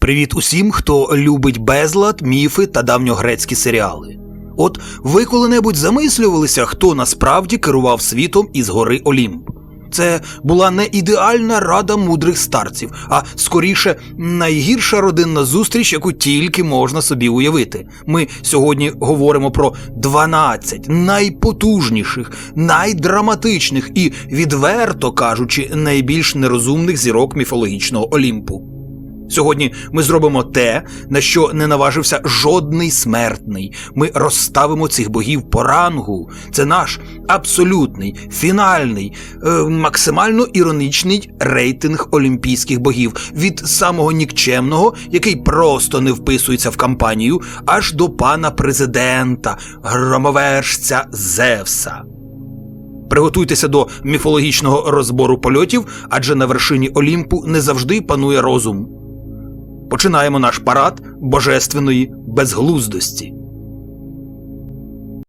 Привіт усім, хто любить безлад, міфи та давньогрецькі серіали. От ви коли-небудь замислювалися, хто насправді керував світом із гори Олімп? Це була не ідеальна рада мудрих старців, а скоріше найгірша родинна зустріч, яку тільки можна собі уявити. Ми сьогодні говоримо про 12 найпотужніших, найдраматичних і, відверто кажучи, найбільш нерозумних зірок міфологічного Олімпу. Сьогодні ми зробимо те, на що не наважився жодний смертний. Ми розставимо цих богів по рангу. Це наш абсолютний, фінальний, е, максимально іронічний рейтинг олімпійських богів від самого нікчемного, який просто не вписується в кампанію, аж до пана президента, громовержця Зевса. Приготуйтеся до міфологічного розбору польотів, адже на вершині Олімпу не завжди панує розум. Починаємо наш парад божественної безглуздості.